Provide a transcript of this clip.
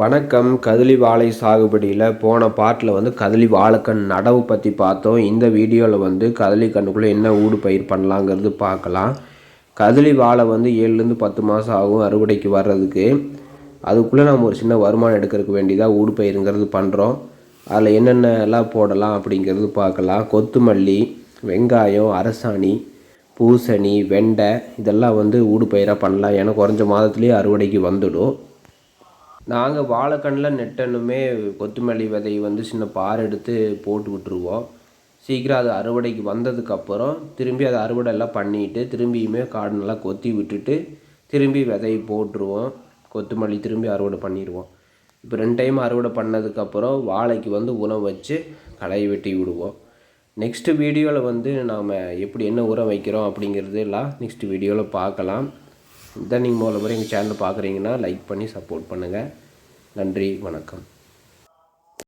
வணக்கம். கதலி வாழை சாகுபடியில் போன பாட்டில் வந்து கதலி வாழைக்கண் நடவு பற்றி பார்த்தோம். இந்த வீடியோவில் வந்து கதலி கண்ணுக்குள்ளே என்ன ஊடு பயிர் பண்ணலாங்கிறது பார்க்கலாம். கதலி வாழை வந்து ஏழுலேருந்து பத்து மாதம் ஆகும் அறுவடைக்கு வர்றதுக்கு. அதுக்குள்ளே நம்ம ஒரு சின்ன வருமானம் எடுக்கிறதுக்கு வேண்டியதாக ஊடு பயிருங்கிறது பண்ணுறோம் அதில் என்னென்ன எல்லாம் போடலாம் அப்படிங்கிறது பார்க்கலாம். கொத்துமல்லி வெங்காயம் அரசாணி பூசணி வெண்டை இதெல்லாம் வந்து ஊடு பயிராக பண்ணலாம். ஏன்னா குறைஞ்ச மாதத்துலேயே அறுவடைக்கு வந்துடும். நாங்கள் வாழைக்கண்ணில் நெட்டணுமே கொத்தமல்லி விதை வந்து சின்ன பார் எடுத்து போட்டு விட்டுருவோம். சீக்கிரம் அது அறுவடைக்கு வந்ததுக்கப்புறம் திரும்பி அதை அறுவடை எல்லாம் பண்ணிட்டு திரும்பியுமே காடு நல்லா கொத்தி விட்டுட்டு திரும்பி விதை போட்டுருவோம். கொத்தமல்லி திரும்பி அறுவடை பண்ணிடுவோம். இப்போ ரெண்டு டைம் அறுவடை பண்ணதுக்கப்புறம் வாழைக்கு வந்து உரம் வச்சு களை வெட்டி விடுவோம். நெக்ஸ்ட்டு வீடியோவில் வந்து நாம் எப்படி என்ன உரம் வைக்கிறோம் அப்படிங்கிறது எல்லாம் நெக்ஸ்ட் வீடியோவில் பார்க்கலாம். இதான் நீங்கள் முதல்ல முறை எங்கள் சேனலை பார்க்குறீங்கன்னா லைக் பண்ணி சப்போர்ட் பண்ணுங்கள் நன்றி வணக்கம்.